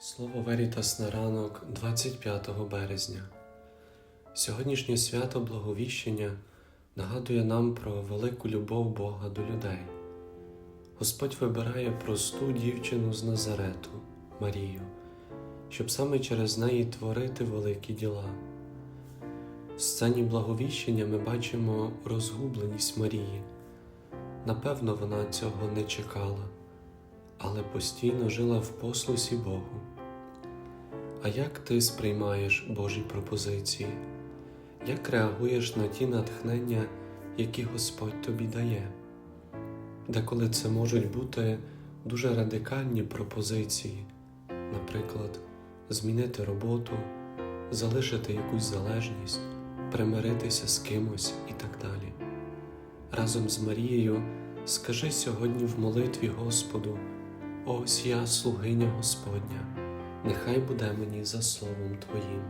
Слово Верітас на ранок 25 березня. Сьогоднішнє свято Благовіщення нагадує нам про велику любов Бога до людей. Господь вибирає просту дівчину з Назарету, Марію, щоб саме через неї творити великі діла. В сцені благовіщення ми бачимо розгубленість Марії. Напевно, вона цього не чекала, але постійно жила в послусі Богу. А як ти сприймаєш Божі пропозиції? Як реагуєш на ті натхнення, які Господь тобі дає? Деколи це можуть бути дуже радикальні пропозиції, наприклад, змінити роботу, залишити якусь залежність, примиритися з кимось і так далі. Разом з Марією скажи сьогодні в молитві Господу: Ось я, слугиня Господня, нехай буде мені за словом Твоїм.